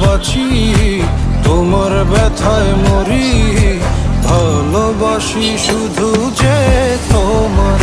বাঁচি তোমার ব্যথায় মরি ভালোবাসি শুধু যে তোমার